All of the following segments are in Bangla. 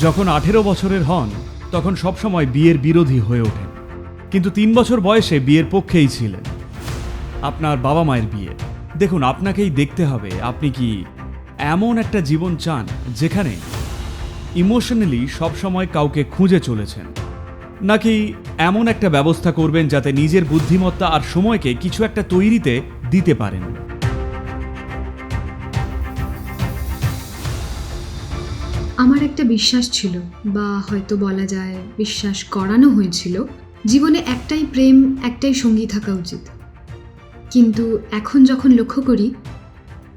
যখন আঠেরো বছরের হন, তখন সবসময় বিয়ের বিরোধী হয়ে ওঠেন। কিন্তু তিন বছর বয়সে বিয়ের পক্ষেই ছিলেন। আপনার বাবা মায়ের বিয়ে। দেখুন, আপনাকেই দেখতে হবে, আপনি কি এমন একটা জীবন চান যেখানে ইমোশনালি সবসময় কাউকে খুঁজে চলেছেন? নাকি এমন একটা ব্যবস্থা করবেন যাতে নিজের বুদ্ধিমত্তা আর সময়কে কিছু একটা তৈরিতে দিতে পারেন? আমার একটা বিশ্বাস ছিল বা হয়তো বলা যায় বিশ্বাস করানো হয়েছিল, জীবনে একটাই প্রেম, একটাই সঙ্গী থাকা উচিত। কিন্তু এখন যখন লক্ষ্য করি,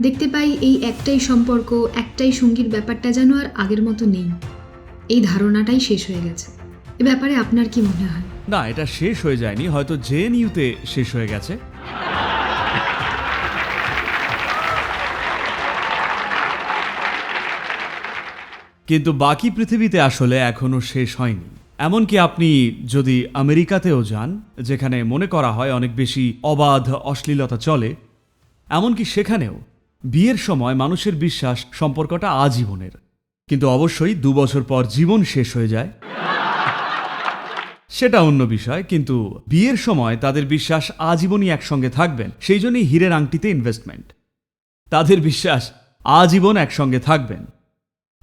দেখতে পাই এই একটাই সম্পর্ক, একটাই সঙ্গীর ব্যাপারটা যেন আর আগের মতো নেই। এই ধারণাটাই শেষ হয়ে গেছে। এ ব্যাপারে আপনার কি মনে হয়? না, এটা শেষ হয়ে যায়নি, হয়তো জে শেষ হয়ে গেছে। কিন্তু বাকি পৃথিবীতে আসলে এখনও শেষ হয়নি। এমনকি আপনি যদি আমেরিকাতেও যান, যেখানে মনে করা হয় অনেক বেশি অবাধ, অশ্লীলতা চলে, এমনকি সেখানেও বিয়ের সময় মানুষের বিশ্বাস সম্পর্কটা আজীবনের। কিন্তু অবশ্যই দু বছর পর জীবন শেষ হয়ে যায়। সেটা অন্য বিষয়, কিন্তু বিয়ের সময় তাদের বিশ্বাস আজীবনই একসঙ্গে থাকবেন। সেই জন্যই হীরের আংটিতে ইনভেস্টমেন্ট তাদের বিশ্বাস আজীবন একসঙ্গে থাকবেন।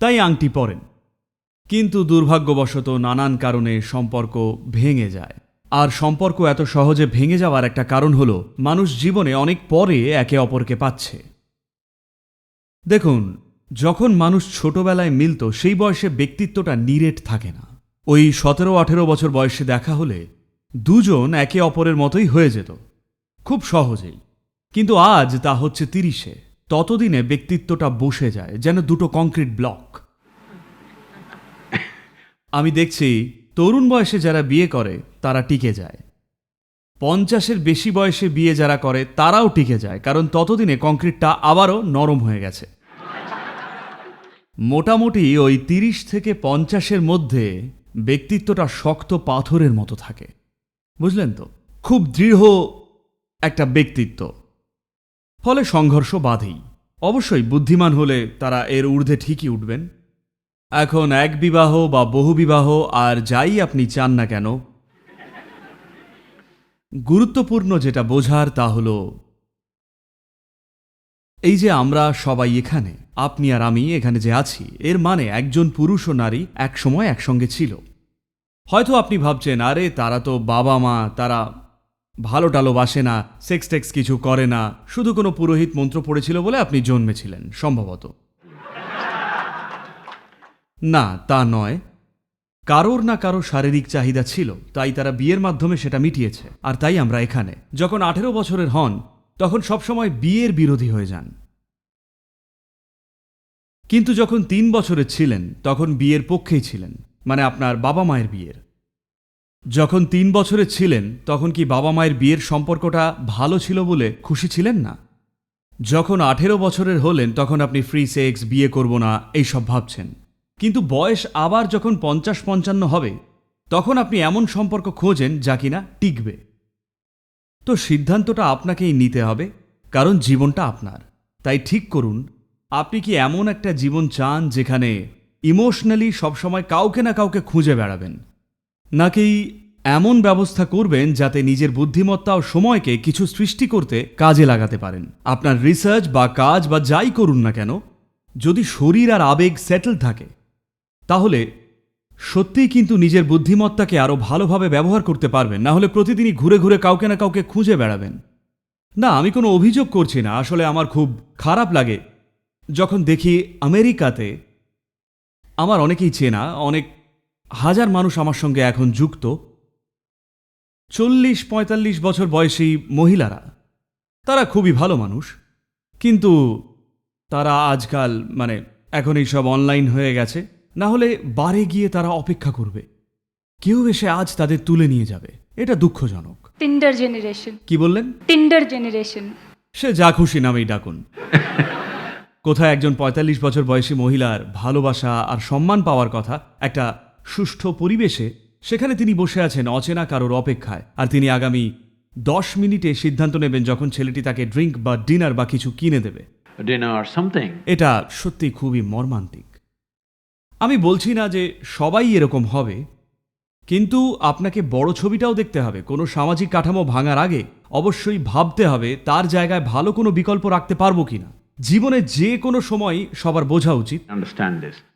তাই আংটি পরেন। কিন্তু দুর্ভাগ্যবশত নানান কারণে সম্পর্ক ভেঙে যায়। আর সম্পর্ক এত সহজে ভেঙে যাওয়ার একটা কারণ হলো, মানুষ জীবনে অনেক পরে একে অপরকে পাচ্ছে। দেখুন, যখন মানুষ ছোটবেলায় মিলত, সেই বয়সে ব্যক্তিত্বটা নিরেট থাকে না। ওই সতেরো, আঠেরো বছর বয়সে দেখা হলে দুজন একে অপরের মতোই হয়ে যেত। খুব সহজেই। কিন্তু আজ তা হচ্ছে তিরিশে। ততদিনে ব্যক্তিত্বটা বসে যায়, যেন দুটো কংক্রিট ব্লক। আমি দেখছি, তরুণ বয়সে যারা বিয়ে করে, তারা টিকে যায়। পঞ্চাশের বেশি বয়সে বিয়ে যারা করে, তারাও টিকে যায়, কারণ ততদিনে কংক্রিটটা আবারও নরম হয়ে গেছে। মোটামুটি ওই তিরিশ থেকে পঞ্চাশের মধ্যে ব্যক্তিত্বটা শক্ত পাথরের মতো থাকে। বুঝলেন তো? খুব দৃঢ় একটা ব্যক্তিত্ব। ফলে সংঘর্ষ বাধেই। অবশ্যই বুদ্ধিমান হলে তারা এর ঊর্ধ্বে ঠিকই উঠবেন। এখন এক বিবাহ বা বহু বিবাহ, আর যাই আপনি চান না কেন। গুরুত্বপূর্ণ যেটা বোঝার তা হল, এই যে আমরা সবাই এখানে, আপনি আর আমি এখানে যে আছি, এর মানে একজন পুরুষ ও নারী একসময় একসঙ্গে ছিল। হয়তো আপনি ভাবছেন, আরে তারা তো বাবা মা তারা ভালো টালো বাসে না সেক্স টেক্স কিছু করে না। শুধু কোনো পুরোহিত মন্ত্র পড়েছিল বলে আপনি জন্মেছিলেন, সম্ভবত। না, তা নয়। কারোর না কারও শারীরিক চাহিদা ছিল, তাই তারা বিয়ের মাধ্যমে সেটা মিটিয়েছে, আর তাই আমরা এখানে। যখন আঠেরো বছরের হন, তখন সবসময় বিয়ের বিরোধী হয়ে যান। কিন্তু যখন তিন বছরের ছিলেন, তখন বিয়ের পক্ষেই ছিলেন মানে আপনার বাবা মায়ের বিয়ের। যখন তিন বছরের ছিলেন, তখন কি বাবা মায়ের বিয়ের সম্পর্কটা ভালো ছিল বলে খুশি ছিলেন না? যখন আঠেরো বছরের হলেন, তখন আপনি ফ্রি সেক্স বিয়ে করব না এইসব ভাবছেন। কিন্তু বয়স আবার যখন পঞ্চাশ পঞ্চান্ন হবে, তখন আপনি এমন সম্পর্ক খোঁজেন যা কিনা টিকবে। তো সিদ্ধান্তটা আপনাকেই নিতে হবে, কারণ জীবনটা আপনার। তাই ঠিক করুন, আপনি কি এমন একটা জীবন চান যেখানে ইমোশনালি সবসময় কাউকে না কাউকে খুঁজে বেড়াবেন? নাকি এমন ব্যবস্থা করবেন যাতে নিজের বুদ্ধিমত্তা ও সময়কে কিছু সৃষ্টি করতে কাজে লাগাতে পারেন? আপনার রিসার্চ বা কাজ বা যাই করুন না কেন, যদি শরীর আর আবেগ সেটেল থাকে, তাহলে সত্যিই কিন্তু নিজের বুদ্ধিমত্তাকে আরও ভালোভাবে ব্যবহার করতে পারবেন। না হলে প্রতিদিনই ঘুরে ঘুরে কাউকে না কাউকে খুঁজে বেড়াবেন। না, আমি কোনো অভিযোগ করছি না। আসলে আমার খুব খারাপ লাগে যখন দেখি আমেরিকাতে, আমার অনেকেই চেনা, অনেক হাজার মানুষ আমার সঙ্গে এখন যুক্ত। চল্লিশ পঁয়তাল্লিশ বছর বয়সী মহিলারা। তারা খুবই ভালো মানুষ। কিন্তু তারা আজকাল মানে এখন এই সব অনলাইন হয়ে গেছে। না হলে বারে গিয়ে তারা অপেক্ষা করবে। কেউ এসে আজ তাদের তুলে নিয়ে যাবে। এটা দুঃখজনক। টিন্ডার জেনারেশন কি বললেন? টিন্ডার জেনারেশন সে যা খুশি নামেই ডাকুন। কোথায় একজন পঁয়তাল্লিশ বছর বয়সী মহিলার ভালোবাসা আর সম্মান পাওয়ার কথা একটা সুষ্ঠু পরিবেশে সেখানে তিনি বসে আছেন অচেনা কারোর অপেক্ষায়। আর তিনি আগামী দশ মিনিটে সিদ্ধান্ত নেবেন যখন ছেলেটি তাকে ড্রিঙ্ক বা ডিনার বা কিছু কিনে দেবে। Or এটা সত্যি খুবই মর্মান্তিক। আমি বলছি না যে সবাই এরকম হবে কিন্তু আপনাকে বড় ছবিটাও দেখতে হবে। কোনো সামাজিক কাঠামো ভাঙার আগে অবশ্যই ভাবতে হবে তার জায়গায় ভালো কোনো বিকল্প রাখতে পারব কিনা। জীবনে যে কোনো সময় সবার বোঝা উচিত।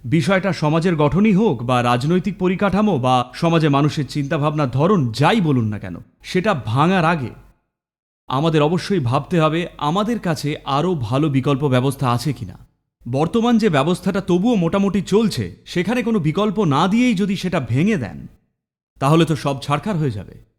বিষয়টা সমাজের গঠনই হোক বা রাজনৈতিক পরিকাঠামো বা সমাজে মানুষের চিন্তাভাবনার ধরন যাই বলুন না কেন সেটা ভাঙার আগে আমাদের অবশ্যই ভাবতে হবে আমাদের কাছে আরও ভালো বিকল্প ব্যবস্থা আছে কিনা। বর্তমান যে ব্যবস্থাটা তবুও মোটামুটি চলছে সেখানে কোনো বিকল্প না দিয়েই যদি সেটা ভেঙে দেন তাহলে তো সব ছাড়খার হয়ে যাবে।